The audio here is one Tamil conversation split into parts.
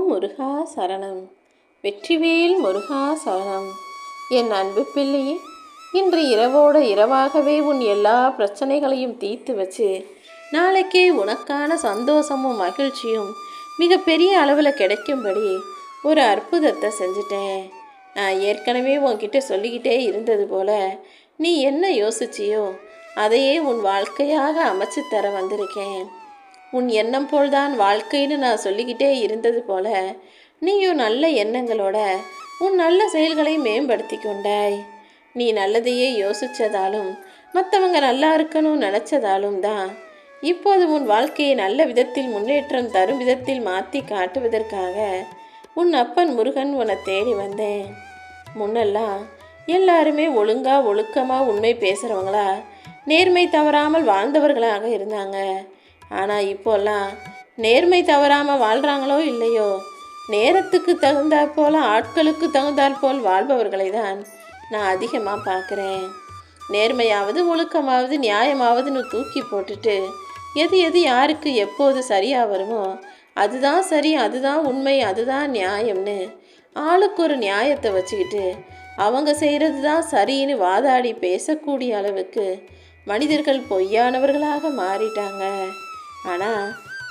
முருகா சரணம். வெற்றிவேல் முருகா சரணம். என் அன்பு பிள்ளையே இன்று இரவோட இரவாகவே உன் எல்லா பிரச்சனைகளையும் தீர்த்து வச்சு நாளைக்கே உனக்கான சந்தோஷமும் மகிழ்ச்சியும் மிகப்பெரிய அளவில் கிடைக்கும்படி ஒரு அற்புதத்தை செஞ்சுட்டேன். நான் ஏற்கனவே உன்கிட்ட சொல்லிக்கிட்டே இருந்தது போல நீ என்ன யோசிச்சியோ அதையே உன் வாழ்க்கையாக அமைச்சு தர வந்திருக்கேன். உன் எண்ணம் போல்தான் வாழ்க்கைன்னு நான் சொல்லிக்கிட்டே இருந்தது போல நீயும் நல்ல எண்ணங்களோட உன் நல்ல செயல்களை மேம்படுத்தி கொண்டாய் நீ நல்லதையே யோசித்ததாலும் மற்றவங்க நல்லா இருக்கணும்னு நினச்சதாலும் தான் இப்போது உன் வாழ்க்கையை நல்ல விதத்தில் முன்னேற்றம் தரும் விதத்தில் மாற்றி காட்டுவதற்காக உன் அப்பன் முருகன் உன்னை தேடி வந்தேன். முன்னெல்லாம் எல்லாருமே ஒழுங்காக ஒழுக்கமாக உண்மை பேசுகிறவங்களா நேர்மை தவறாமல் வாழ்ந்தவர்களாக இருந்தாங்க. ஆனால் இப்போல்லாம் நேர்மை தவறாமல் வாழ்கிறாங்களோ இல்லையோ? நேரத்துக்கு தகுந்தாற் போல் ஆட்களுக்கு தகுந்தாற் போல் வாழ்பவர்களை தான் நான் அதிகமாக பார்க்குறேன். நேர்மையாவது ஒழுக்கமாவது நியாயமாவதுன்னு தூக்கி போட்டுட்டு எது எது யாருக்கு எப்போது சரியாக வருமோ அதுதான் சரி அதுதான் உண்மை அதுதான் நியாயம்னு ஆளுக்கு ஒரு நியாயத்தை வச்சுக்கிட்டு அவங்க செய்கிறது தான் சரின்னு வாதாடி பேசக்கூடிய அளவுக்கு மனிதர்கள் பொய்யானவர்களாக மாறிட்டாங்க. ஆனால்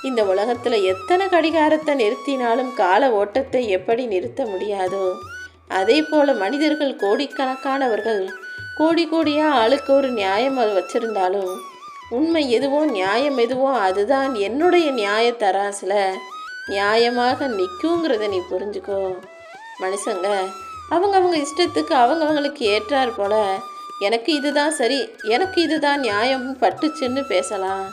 இந்த உலகத்தில் எத்தனை கடிகாரத்தை நிறுத்தினாலும் கால ஓட்டத்தை எப்படி நிறுத்த முடியாதோ அதே போல் மனிதர்கள் கோடிக்கணக்கானவர்கள் கோடி கோடியாக ஆளுக்கு ஒரு நியாயம் அது வச்சுருந்தாலும் உண்மை எதுவோ நியாயம் எதுவோ அதுதான் என்னுடைய நியாய தராசில் நியாயமாக நிற்குங்கிறத நீ புரிஞ்சுக்கோ. மனுஷங்க அவங்கவங்க இஷ்டத்துக்கு அவங்கவங்களுக்கு ஏற்றார் போல எனக்கு இதுதான் சரி எனக்கு இதுதான் நியாயம் பட்டுச்சுன்னு பேசலாம்.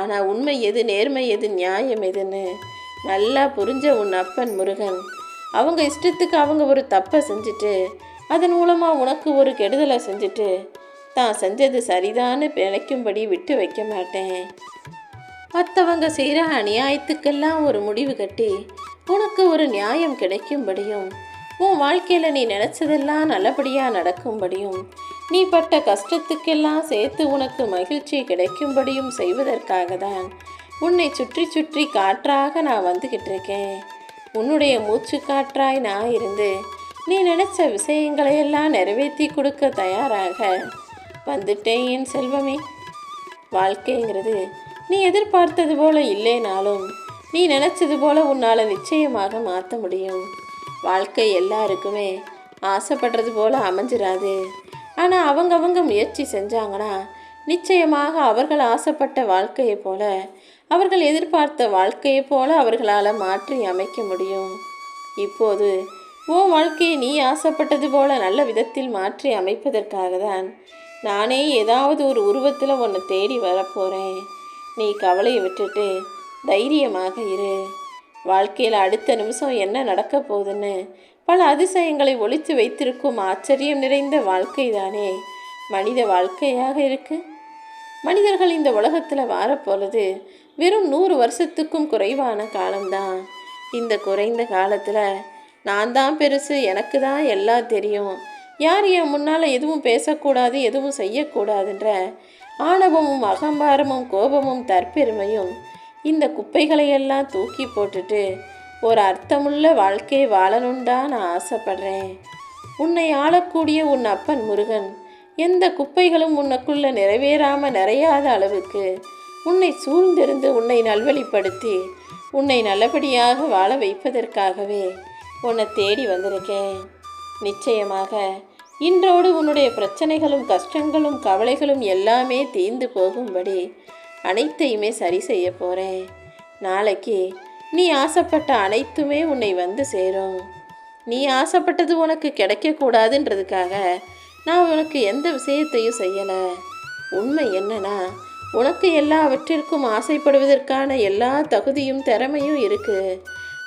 ஆனால் உண்மை எது நேர்மை எது நியாயம் எதுன்னு நல்லா புரிஞ்ச உன் அப்பன் முருகன். அவங்க இஷ்டத்துக்கு அவங்க ஒரு தப்பை செஞ்சுட்டு அதன் மூலமாக உனக்கு ஒரு கெடுதலை செஞ்சுட்டு தான் செஞ்சது சரிதான்னு நினைக்கும்படி விட்டு வைக்க மாட்டேன். மற்றவங்க செய்கிற அநியாயத்துக்கெல்லாம் ஒரு முடிவு கட்டி உனக்கு ஒரு நியாயம் கிடைக்கும்படியும் உன் வாழ்க்கையில் நீ நினச்சதெல்லாம் நல்லபடியாக நடக்கும்படியும் நீ பட்ட கஷ்டத்துக்கெல்லாம் சேர்த்து உனக்கு மகிழ்ச்சி கிடைக்கும்படியும் செய்வதற்காக தான் உன்னை சுற்றி சுற்றி காற்றாக நான் வந்துக்கிட்டு இருக்கேன். உன்னுடைய மூச்சு காற்றாய் நான் இருந்து நீ நினச்ச விஷயங்களையெல்லாம் நிறைவேற்றி கொடுக்க தயாராக. வந்துட்டேன் என் செல்வமே. வாழ்க்கைங்கிறது நீ எதிர்பார்த்தது போல இல்லைனாலும் நீ நினச்சது போல உன்னால் நிச்சயமாக மாற்ற முடியும். வாழ்க்கை எல்லாருக்குமே ஆசைப்படுறது போல அமைஞ்சிராது. ஆனால் அவங்கவங்க முயற்சி செஞ்சாங்கன்னா நிச்சயமாக அவர்கள் ஆசைப்பட்ட வாழ்க்கையை போல அவர்கள் எதிர்பார்த்த வாழ்க்கையை போல அவர்களால் மாற்றி அமைக்க முடியும். இப்போது உன் வாழ்க்கையை நீ ஆசைப்பட்டது போல நல்ல விதத்தில் மாற்றி அமைப்பதற்காக தான் நானே ஏதாவது ஒரு உருவத்தில் உன்னை தேடி வரப்போகிறேன் நீ கவலையை விட்டுட்டு தைரியமாக இரு. வாழ்க்கையில் அடுத்த நிமிஷம் என்ன நடக்க போகுதுன்னு பல அதிசயங்களை ஒழித்து வைத்திருக்கும் ஆச்சரியம் நிறைந்த வாழ்க்கை தானே. மனித வாழ்க்கையாக இருக்கு. மனிதர்கள் இந்த உலகத்தில் வாரப்போகிறது வெறும் நூறு வருஷத்துக்கும் குறைவான காலம்தான். இந்த குறைந்த காலத்தில் நான் தான் பெருசு எனக்கு தான் எல்லாம் தெரியும். யார் என் முன்னால் எதுவும் பேசக்கூடாது எதுவும் செய்யக்கூடாதுன்ற ஆணவமும் அகம்பாரமும் கோபமும் தற்பெருமையும் இந்த குப்பைகளையெல்லாம் தூக்கி போட்டுட்டு ஒரு அர்த்தமுள்ள வாழ்க்கையை வாழணுண்டா நான் ஆசைப்படுறேன். உன்னை ஆளக்கூடிய உன் அப்பன் முருகன். எந்த குப்பைகளும் உனக்குள்ள நிறைவேறாம நிறையாத அளவுக்கு உன்னை சூழ்ந்திருந்து உன்னை நல்வழிப்படுத்தி உன்னை நல்லபடியாக வாழ வைப்பதற்காகவே உன்னை தேடி வந்திருக்கேன். நிச்சயமாக இன்றோடு உன்னுடைய பிரச்சனைகளும் கஷ்டங்களும் கவலைகளும் எல்லாமே தீர்ந்து போகும்படி அனைத்தையுமே சரி செய்ய போகிறேன் நாளைக்கு நீ ஆசைப்பட்ட அனைத்துமே உன்னை வந்து சேரும். நீ ஆசைப்பட்டது உனக்கு கிடைக்கக்கூடாதுன்றதுக்காக நான் உனக்கு எந்த விஷயத்தையும் செய்யலை. உண்மை என்னன்னா உனக்கு எல்லாவற்றிற்கும் ஆசைப்படுவதற்கான எல்லா தகுதியும் திறமையும் இருக்குது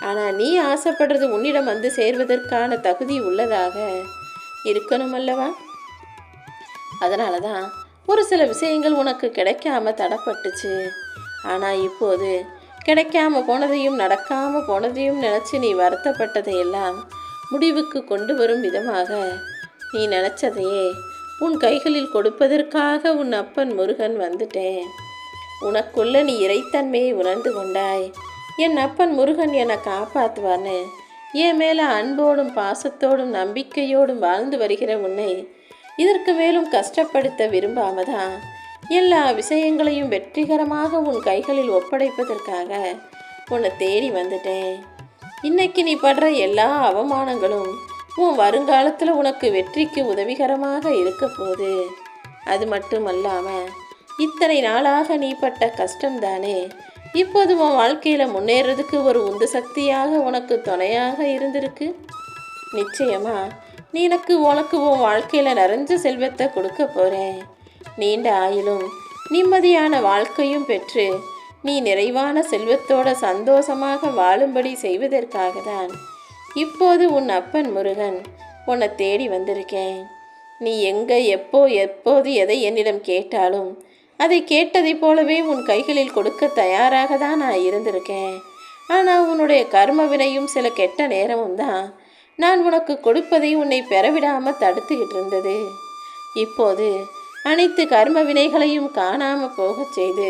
ஆனால் நீ ஆசைப்படுறது உன்னிடம் வந்து சேர்வதற்கான தகுதி உள்ளதாக இருக்கணும் அல்லவா? அதனால தான் ஒரு சில விஷயங்கள் உனக்கு கிடைக்காம தடப்பட்டுச்சு. ஆனால் இப்போது கிடைக்காம போனதையும் நடக்காம போனதையும் நினச்சி நீ வருத்தப்பட்டதையெல்லாம் முடிவுக்கு கொண்டு வரும் விதமாக நீ நினச்சதையே உன் கைகளில் கொடுப்பதற்காக உன் அப்பன் முருகன் வந்துட்டேன். உனக்குள்ள நீ இறைத்தன்மையை உணர்ந்து கொண்டாய். என் அப்பன் முருகன் என்னை காப்பாற்றுவான்னு என் மேலே அன்போடும் பாசத்தோடும் நம்பிக்கையோடும் வாழ்ந்து வருகிற உன்னை இதற்கு மேலும் கஷ்டப்படுத்த விரும்பாம தான் எல்லா விஷயங்களையும் வெற்றிகரமாக உன் கைகளில் ஒப்படைப்பதற்காக உன்னை தேடி வந்துட்டேன். இன்னைக்கு நீ படுற எல்லா அவமானங்களும் உன் வருங்காலத்தில் உனக்கு வெற்றிக்கு உதவிகரமாக இருக்க போகுது. அது அல்லாமல் இத்தனை நாளாக நீ பட்ட கஷ்டம்தானே? இப்போது உன் வாழ்க்கையில் முன்னேறதுக்கு ஒரு உந்து சக்தியாக உனக்கு துணையாக இருந்திருக்கு. நிச்சயமா நீ எனக்கு உனக்கு உன் வாழ்க்கையில் நிறைஞ்ச செல்வத்தை கொடுக்க போகிறேன் நீண்ட ஆயிலும் நிம்மதியான வாழ்க்கையும் பெற்று நீ நிறைவான செல்வத்தோட சந்தோஷமாக வாழும்படி செய்வதற்காக தான் இப்போது உன் அப்பன் முருகன் உன்னை தேடி வந்திருக்கேன். நீ எங்கே எப்போ எப்போது எதை என்னிடம் கேட்டாலும் அதை கேட்டதைப் போலவே உன் கைகளில் கொடுக்க தயாராக தான் நான் இருந்திருக்கேன். ஆனால் உன்னுடைய கர்ம வினையும் சில கெட்ட நேரமும் தான். நான் உனக்கு கொடுப்பதை உன்னை பெறவிடாமல் தடுத்துக்கிட்டு இருந்தது இப்போது அனைத்து கர்ம வினைகளையும் காணாம போகச் செய்து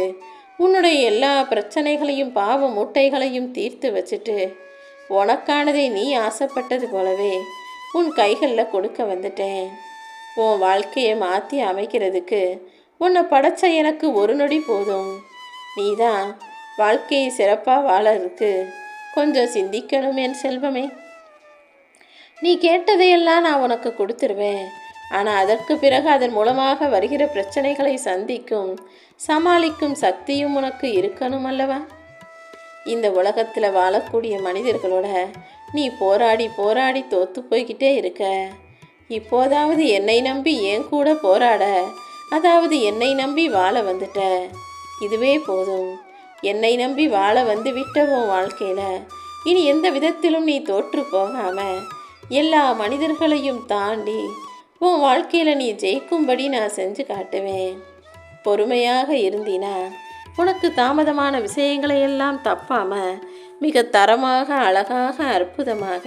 உன்னுடைய எல்லா பிரச்சனைகளையும் பாவ மூட்டைகளையும் தீர்த்து வச்சுட்டு உனக்கானதை நீ ஆசைப்பட்டது போலவே உன் கைகளில் கொடுக்க வந்துட்டேன். உன் வாழ்க்கையை மாற்றி அமைக்கிறதுக்கு உன்னை படைச்ச எனக்கு ஒரு நொடி போதும். நீ தான் வாழ்க்கையை சிறப்பாக வாழறதுக்கு கொஞ்சம் சிந்திக்கணும் என் செல்வமே. நீ கேட்டதையெல்லாம் நான் உனக்கு கொடுத்துருவேன். ஆனால் அதற்கு பிறகு அதன் மூலமாக வருகிற பிரச்சனைகளை சந்திக்கும் சமாளிக்கும் சக்தியும் உனக்கு இருக்கணும் அல்லவா இந்த உலகத்தில் வாழக்கூடிய மனிதர்களோட நீ போராடி போராடி தோத்து போய்கிட்டே இருக்க. இப்போதாவது என்னை நம்பி ஏன் கூட போராட அதாவது என்னை நம்பி வாழ வந்துட்ட? இதுவே போதும். என்னை நம்பி வாழ வந்து விட்ட உன் வாழ்க்கையில் இனி எந்த விதத்திலும் நீ தோற்று போகாம எல்லா மனிதர்களையும் தாண்டி உன் வாழ்க்கையில் நீ ஜெயிக்கும்படி நான் செஞ்சு காட்டுவேன். பொறுமையாக இருந்தினா உனக்கு தாமதமான விஷயங்களை எல்லாம் தப்பாமல் மிக தரமாக அழகாக அற்புதமாக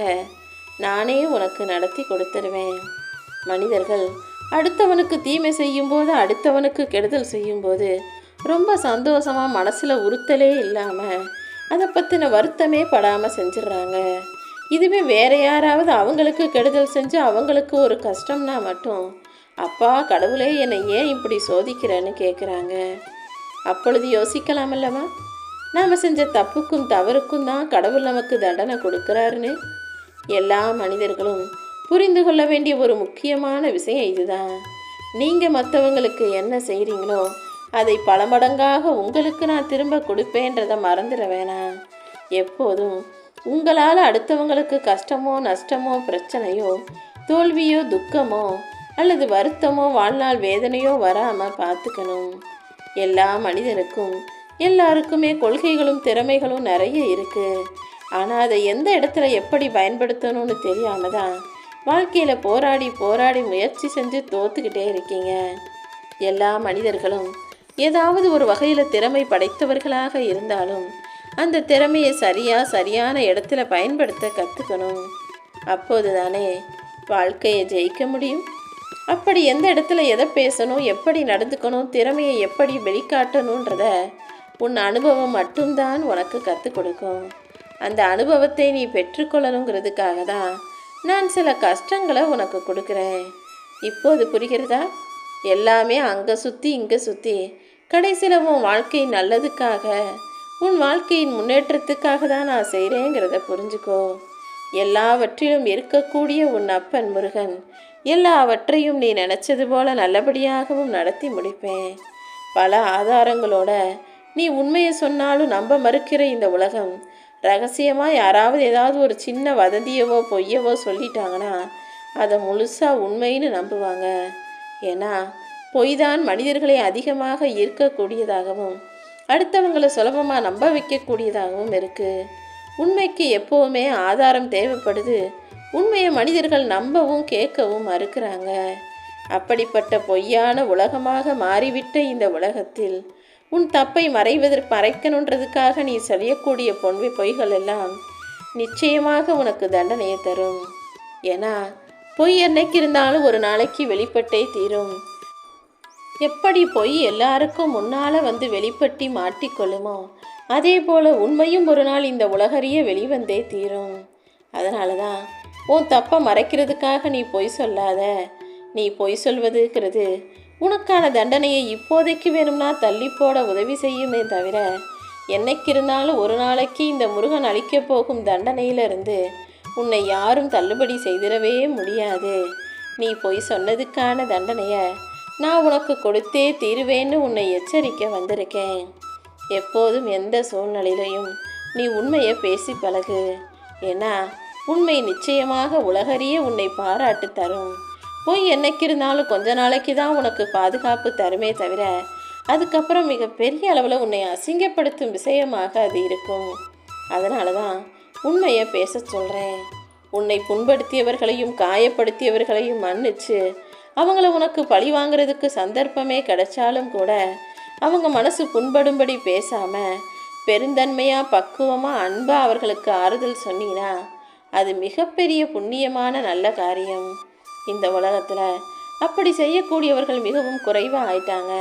நானே உனக்கு நடத்தி கொடுத்துருவேன். மனிதர்கள் அடுத்தவனுக்கு தீமை செய்யும்போது அடுத்தவனுக்கு கெடுதல் செய்யும்போது ரொம்ப சந்தோஷமாக மனசில் உறுத்தலே இல்லாமல் அதை பற்றின வருத்தமே படாமல் செஞ்சிடுறாங்க. இதுவே வேற யாராவது அவங்களுக்கு கெடுதல் செஞ்சு அவங்களுக்கு ஒரு கஷ்டம்னா மட்டும். அப்பா கடவுளே என்னை ஏன் இப்படி சோதிக்கிறேன்னு கேட்குறாங்க அப்பொழுது யோசிக்கலாம் அல்லவா? நாம் செஞ்ச தப்புக்கும் தவறுக்கும் தான் கடவுள் நமக்கு தண்டனை கொடுக்குறாருன்னு. எல்லா மனிதர்களும் புரிந்து கொள்ள வேண்டிய ஒரு முக்கியமான விஷயம் இதுதான். நீங்கள் மற்றவங்களுக்கு என்ன செய்கிறீங்களோ அதை பல மடங்காக உங்களுக்கு நான் திரும்ப கொடுப்பேன்றதை மறந்துட வேணாம். எப்போதும் உங்களால் அடுத்தவங்களுக்கு கஷ்டமோ நஷ்டமோ பிரச்சனையோ தோல்வியோ துக்கமோ அல்லது வருத்தமோ வாழ்நாள் வேதனையோ வராமல் பார்த்துக்கணும் எல்லா மனிதனுக்கும் எல்லாருக்குமே கொள்கைகளும் திறமைகளும் நிறைய இருக்குது ஆனால் அதை எந்த இடத்துல எப்படி பயன்படுத்தணும்னு தெரியாம தான் வாழ்க்கையில் போராடி போராடி முயற்சி செஞ்சு தோத்துக்கிட்டே இருக்கீங்க. எல்லா மனிதர்களும் ஏதாவது ஒரு வகையில் திறமை படைத்தவர்களாக இருந்தாலும் அந்த திறமையை சரியாக சரியான இடத்துல பயன்படுத்த கற்றுக்கணும் அப்போது தானே வாழ்க்கையை ஜெயிக்க முடியும். அப்படி எந்த இடத்துல எதை பேசணும் எப்படி நடந்துக்கணும் திறமையை எப்படி வெளிக்காட்டணுன்றத உன் அனுபவம் மட்டும்தான் உனக்கு கற்றுக் கொடுக்கும். அந்த அனுபவத்தை நீ பெற்றுக்கொள்ளணுங்கிறதுக்காக தான் நான் சில கஷ்டங்களை உனக்கு கொடுக்குறேன். இப்போது புரிகிறதா? எல்லாமே அங்கே சுற்றி இங்கே சுற்றி கடைசியில் உன் வாழ்க்கை நல்லதுக்காக உன் வாழ்க்கையின் முன்னேற்றத்துக்காக தான் நான் செய்கிறேங்கிறத புரிஞ்சுக்கோ. எல்லாவற்றிலும் இருக்கக்கூடிய உன் அப்பன் முருகன் எல்லாவற்றையும் நீ நினச்சது போல நல்லபடியாகவும் நடத்தி முடிப்பேன். பல ஆதாரங்களோட நீ உண்மையை சொன்னாலும் நம்ப மறுக்கிற இந்த உலகம் ரகசியமாக யாராவது ஏதாவது ஒரு சின்ன வதந்தியவோ பொய்யவோ சொல்லிட்டாங்கன்னா அதை முழுசாக உண்மைன்னு நம்புவாங்க. ஏன்னா பொய்தான் மனிதர்களை அதிகமாக ஈர்க்கக்கூடியதாகவும் அடுத்தவங்களை சுலபமாக நம்ப வைக்கக்கூடியதாகவும் இருக்குது உண்மைக்கு எப்போவுமே ஆதாரம் தேவைப்படுது. உண்மையை மனிதர்கள் நம்பவும் கேட்கவும் மறுக்கிறாங்க. அப்படிப்பட்ட பொய்யான உலகமாக மாறிவிட்ட இந்த உலகத்தில் உன் தப்பை மறைவதற்கு மறைக்கணுன்றதுக்காக நீ செய்யக்கூடிய பொன்மை பொய்கள் எல்லாம் நிச்சயமாக உனக்கு தண்டனையை தரும். ஏன்னா பொய் என்னைக்கு இருந்தாலும் ஒரு நாளைக்கு வெளிப்பட்டே தீரும். எப்படி பொய் எல்லாருக்கும் முன்னால் வந்து வெளிப்பட்டி மாட்டிக்கொள்ளுமோ? அதே போல் உண்மையும் ஒரு நாள் இந்த உலகறிய வெளிவந்தே தீரும். அதனால தான் உன் தப்பை மறைக்கிறதுக்காக நீ பொய் சொல்லாத. நீ பொய் சொல்வதுங்கிறது உனக்கான தண்டனையை இப்போதைக்கு வேணும்னா தள்ளி போட உதவி செய்யுமே தவிர என்னைக்கு இருந்தாலும் ஒரு நாளைக்கு இந்த முருகன் அளிக்க போகும் தண்டனையிலிருந்து உன்னை யாரும் தள்ளுபடி செய்திடவே முடியாது. நீ பொய் சொன்னதுக்கான தண்டனையை நான் உனக்கு கொடுத்தே தீருவேன்னு உன்னை எச்சரிக்க வந்திருக்கேன். எப்போதும் எந்த சூழ்நிலையிலையும் நீ உண்மையை பேசி பழகு. ஏன்னா உண்மை நிச்சயமாக உலகறிய உன்னை பாராட்டு தரும். பொய் என்னைக்கு இருந்தாலும் கொஞ்ச நாளைக்கு தான் உனக்கு பாதுகாப்பு தருமே தவிர அதுக்கப்புறம் மிகப்பெரிய அளவில் உன்னை அசிங்கப்படுத்தும் விஷயமாக அது இருக்கும். அதனால தான் உண்மையை பேச சொல்கிறேன் உன்னை புண்படுத்தியவர்களையும் காயப்படுத்தியவர்களையும் மன்னிச்சு அவங்கள உனக்கு பழி வாங்குறதுக்கு சந்தர்ப்பமே கிடைச்சாலும் கூட அவங்க மனசு புண்படும்படி பேசாம பெருந்தன்மையாக பக்குவமாக அன்பாக அவர்களுக்கு ஆறுதல் சொன்னீங்கன்னா அது மிகப்பெரிய புண்ணியமான நல்ல காரியம். இந்த உலகத்தில் அப்படி செய்யக்கூடியவர்கள் மிகவும் குறைவாக ஆயிட்டாங்க.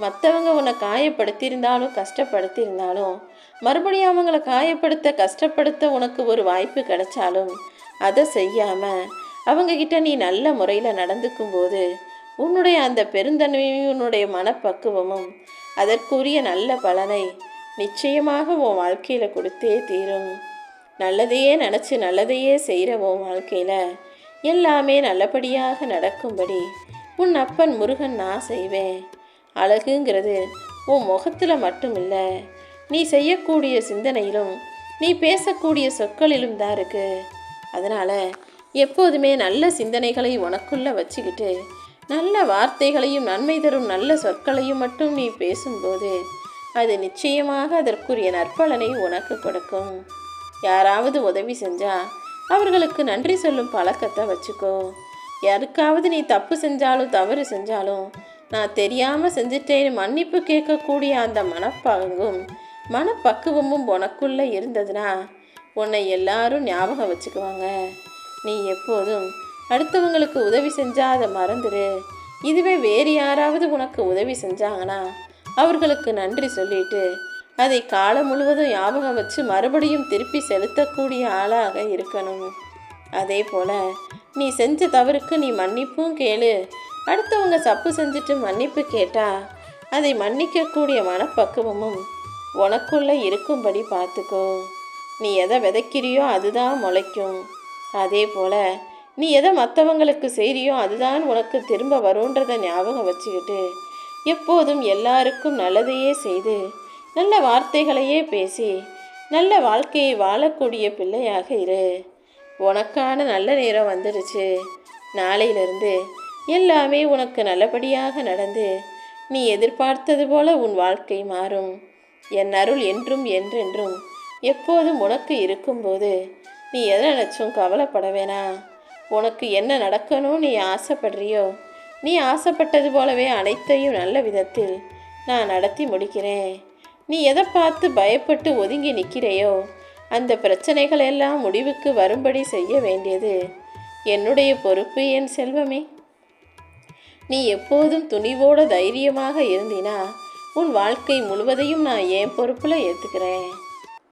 மற்றவங்க உன்னை காயப்படுத்தியிருந்தாலும் கஷ்டப்படுத்தியிருந்தாலும் மறுபடியும் அவங்கள காயப்படுத்த கஷ்டப்படுத்த உனக்கு ஒரு வாய்ப்பு கிடைச்சாலும் அதை செய்யாமல் அவங்கக்கிட்ட நீ நல்ல முறையில் நடந்துக்கும் போது உன்னுடைய அந்த பெருந்தன்மையும் உன்னுடைய மனப்பக்குவமும் அதற்குரிய நல்ல பலனை நிச்சயமாக உன் வாழ்க்கையில் கொடுத்தே தீரும். நல்லதையே நினச்சி நல்லதையே செய்கிற உன் வாழ்க்கையில் எல்லாமே நல்லபடியாக நடக்கும்படி உன் அப்பன் முருகன் நான் செய்வேன். அழகுங்கிறது உன் முகத்தில் மட்டும் இல்லை நீ செய்யக்கூடிய சிந்தனையிலும் நீ பேசக்கூடிய சொற்களிலும் தான் இருக்கு. அதனால் எப்போதுமே நல்ல சிந்தனைகளை உனக்குள்ளே வச்சுக்கிட்டு நல்ல வார்த்தைகளையும் நன்மை தரும் நல்ல சொற்களையும் மட்டும் நீ பேசும்போது அது நிச்சயமாக அதற்குரிய நற்பலனை உனக்கு கொடுக்கும். யாராவது உதவி செஞ்சா அவர்களுக்கு நன்றி சொல்லும் பழக்கத்தை வச்சுக்கோ. யாருக்காவது நீ தப்பு செஞ்சாலும் தவறு செஞ்சாலும் நான் தெரியாமல் செஞ்சிட்டேன்னு மன்னிப்பு கேட்கக்கூடிய அந்த மனப்பங்கும் மனப்பக்குவமும் உனக்குள்ளே இருந்ததுன்னா உன்னை எல்லாரும் ஞாபகம் வச்சுக்குவாங்க. நீ எப்போதும் அடுத்தவங்களுக்கு உதவி செஞ்சால் அதை மறந்துடு இதுவே வேறு யாராவது உனக்கு உதவி செஞ்சாங்கன்னா அவர்களுக்கு நன்றி சொல்லிட்டு அதை காலம் முழுவதும் ஞாபகம் வச்சு மறுபடியும் திருப்பி செலுத்தக்கூடிய ஆளாக இருக்கணும். அதே போல் நீ செஞ்ச தவறுக்கு நீ மன்னிப்பும் கேளு. அடுத்தவங்க தப்பு செஞ்சுட்டு மன்னிப்பு கேட்டா அதை மன்னிக்கக்கூடிய மனப்பக்குவமும் உனக்குள்ளே இருக்கும்படி பார்த்துக்கோ. நீ எதை விதைக்கிறியோ அதுதான் முளைக்கும். அதே போல் நீ எதை மற்றவங்களுக்கு செய்கிறியோ அதுதான் உனக்கு திரும்ப வரும்ன்றத ஞாபகம் வச்சுக்கிட்டு எப்போதும் எல்லாருக்கும் நல்லதையே செய்து நல்ல வார்த்தைகளையே பேசி நல்ல வாழ்க்கையை வாழக்கூடிய பிள்ளையாக இரு. உனக்கான நல்ல நேரம் வந்துடுச்சு நாளையிலிருந்து எல்லாமே உனக்கு நல்லபடியாக நடந்து நீ எதிர்பார்த்தது போல உன் வாழ்க்கை மாறும். என் அருள் என்றும் என்றென்றும் எப்போதும் உனக்கு இருக்கும்போது நீ எதை நினச்சும் கவலைப்பட வேணாம். உனக்கு என்ன நடக்கணும் நீ ஆசைப்படுறியோ? நீ ஆசைப்பட்டது போலவே அனைத்தையும் நல்ல விதத்தில் நான் நடத்தி முடிக்கிறேன். நீ எதை பார்த்து பயப்பட்டு ஒதுங்கி நிற்கிறையோ? அந்த பிரச்சனைகள் எல்லாம் முடிவுக்கு வரும்படி செய்ய வேண்டியது என்னுடைய பொறுப்பு என் செல்வமே. நீ எப்போதும் துணிவோட தைரியமாக இருந்தினா உன் வாழ்க்கை முழுவதையும் நான் என் பொறுப்பில் ஏற்றுக்கிறேன்